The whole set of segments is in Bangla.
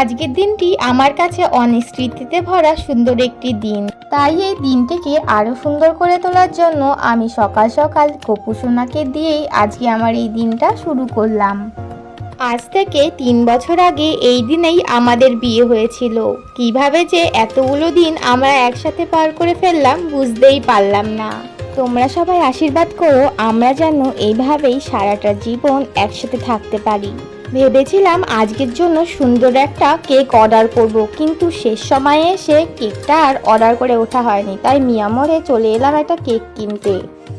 আজকের দিনটি আমার কাছে অনেক স্মৃতিতে ভরা সুন্দর একটি দিন। তাই এই দিনটিকে আরও সুন্দর করে তোলার জন্য আমি সকাল সকাল কপুসোনাকে দিয়েই আজকে আমার এই দিনটা শুরু করলাম। আজ থেকে তিন বছর আগে এই দিনেই আমাদের বিয়ে হয়েছিল। কীভাবে যে এতগুলো দিন আমরা একসাথে পার করে ফেললাম বুঝতেই পারলাম না। তোমরা সবাই আশীর্বাদ করো, আমরা যেন এইভাবেই সারাটা জীবন একসাথে থাকতে পারি। ভেবেছিলাম আজকের জন্য সুন্দর একটা কেক অর্ডার করব, কিন্তু শেষ সময়ে এসে কেকটা আর অর্ডার করে ওঠা হয়নি, তাই মিয়ামরে চলে এলাম একটা কেক কিনতে।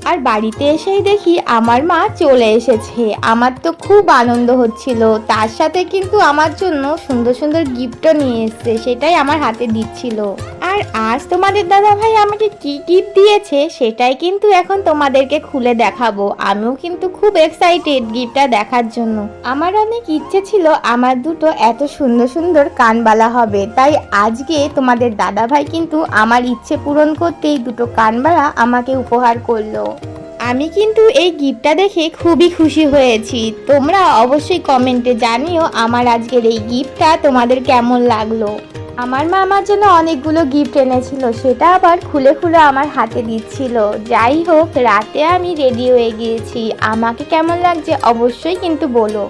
আর বাড়িতে এসেই দেখি আমার মা চলে এসেছে। আমার তো খুব আনন্দ হচ্ছিল। তার সাথে কিন্তু আমার জন্য সুন্দর সুন্দর গিফটও নিয়ে এসেছে, সেটাই আমার হাতে দিচ্ছিল। আর আজ তোমাদের দাদা ভাই আমাকে কি গিফট দিয়েছে, সেটাই কিন্তু এখন তোমাদেরকে খুলে দেখাবো। আমিও কিন্তু খুব এক্সাইটেড গিফটটা দেখার জন্য। আমার অনেক ইচ্ছে ছিল আমার দুটো এত সুন্দর সুন্দর কানবালা হবে। তাই আজকে তোমাদের দাদা ভাই কিন্তু আমার ইচ্ছে পূরণ করতেই দুটো কানবালা আমাকে উপহার করল। আমি কিন্তু এই গিফটটা দেখে খুবই খুশি হয়েছি। তোমরা অবশ্যই কমেন্টে জানিও আমার আজকের এই গিফটটা তোমাদের কেমন লাগল। আমার মা আমার জন্য অনেকগুলো গিফট এনেছিল, সেটা আবার খুলে খুলে আমার হাতে দিচ্ছিল। যাই হোক, রাতে আমি রেডি হয়ে গিয়েছি। আমাকে কেমন লাগছে অবশ্যই কিন্তু বলো।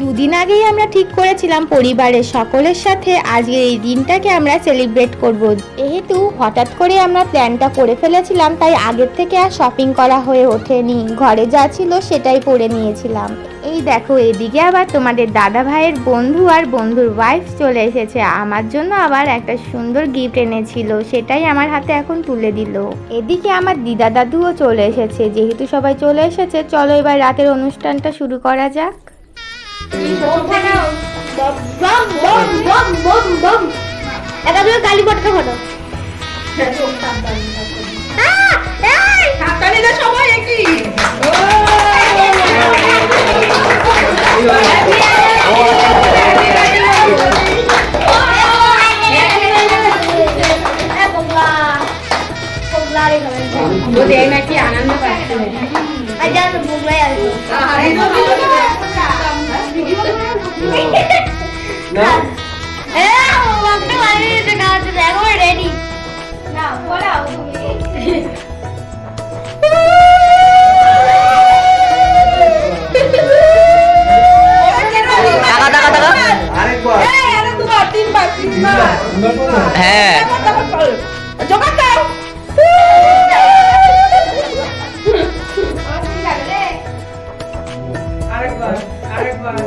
দুদিন আগেই আমরা ঠিক করেছিলাম পরিবারের সকলের সাথে। আজকে এই দিনটাকে আমরা সেলিব্রেট করব। যেহেতু হঠাৎ করে আমরা প্ল্যানটা করে ফেলেছিলাম, তাই আগের থেকে আর শপিং করা হয়ে ওঠেনি। ঘরে যা ছিল সেটাই পরে নিয়েছিলাম। এই দেখো, এদিকে আবার তোমাদের দাদা ভাইয়ের বন্ধু আর বন্ধুর ওয়াইফ চলে এসেছে। আমার জন্য আবার একটা সুন্দর গিফট এনেছিল, সেটাই আমার হাতে এখন তুলে দিল। এদিকে আমার দিদা দাদুও চলে এসেছে। যেহেতু সবাই চলে এসেছে, চলো এবার রাতের অনুষ্ঠানটা শুরু করা যাক। কালী পটকা ফটো হাততালিটা সবাই একই রেডি না পড়াও টাকা টাকা টাকা আরেকবার দুবার তিনবার তিনবার হ্যাঁ জোগাড় দাও আরেকবার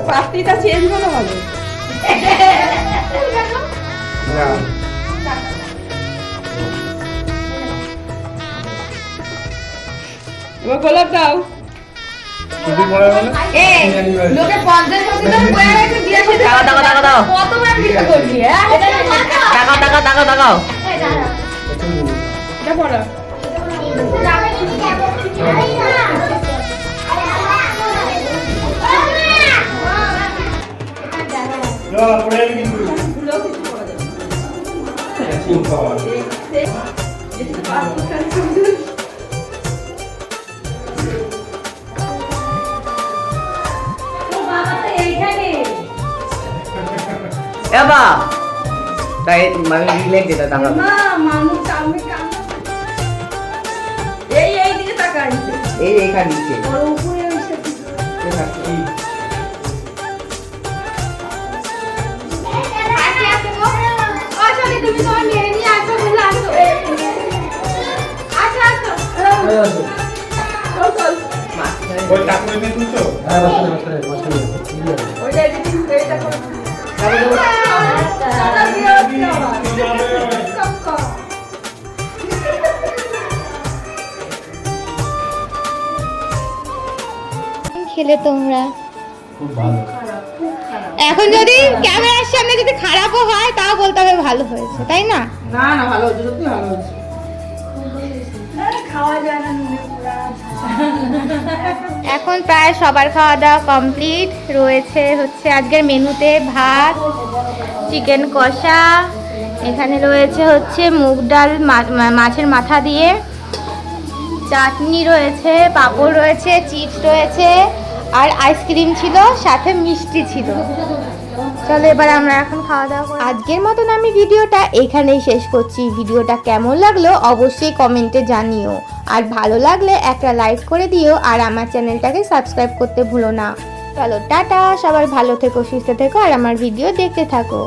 পাত্রিটা চেঞ্জ হলে হবে এবার গোলাপ দাও ছুটি পড়ে মানে লোকে পড়া যা পড়ে যাবি কিন্তু ম্যাচিং খাওয়া এবা তাই আমি রিলেট দিতে টাকা এই এই দিকে তাকাই এই এইখানে নিচে ওর উপরে এসে কি খেলে তোমরা। এখন যদি ক্যামেরার সামনে যদি খারাপও হয়, তাও বলতে হবে ভালো হয়েছে, তাই না? না ভালো হচ্ছে সত্যি ভালো হচ্ছে এখন প্রায় সবার খাওয়া দাওয়া কমপ্লিট। রয়েছে হচ্ছে আজকের মেনুতে ভাত, চিকেন কষা, এখানে রয়েছে হচ্ছে মুগ ডাল মাছের মাথা দিয়ে। চাটনি রয়েছে, পাঁপড় রয়েছে, চিপস রয়েছে, আর আইসক্রিম ছিল, সাথে মিষ্টি ছিল। চলো এবার আমরা এখন খাওয়া দাওয়া করি। আজকের মতন আমি ভিডিওটা এখানেই শেষ করছি। ভিডিওটা কেমন লাগল অবশ্যই কমেন্টে জানিও। আর ভালো লাগলে একটা লাইক করে দিও আর আমার চ্যানেলটাকে সাবস্ক্রাইব করতে ভুলো না। চলো টাটা সবার ভালো থেকো, সুস্থ থেকো আর আমার ভিডিও দেখতে থাকো।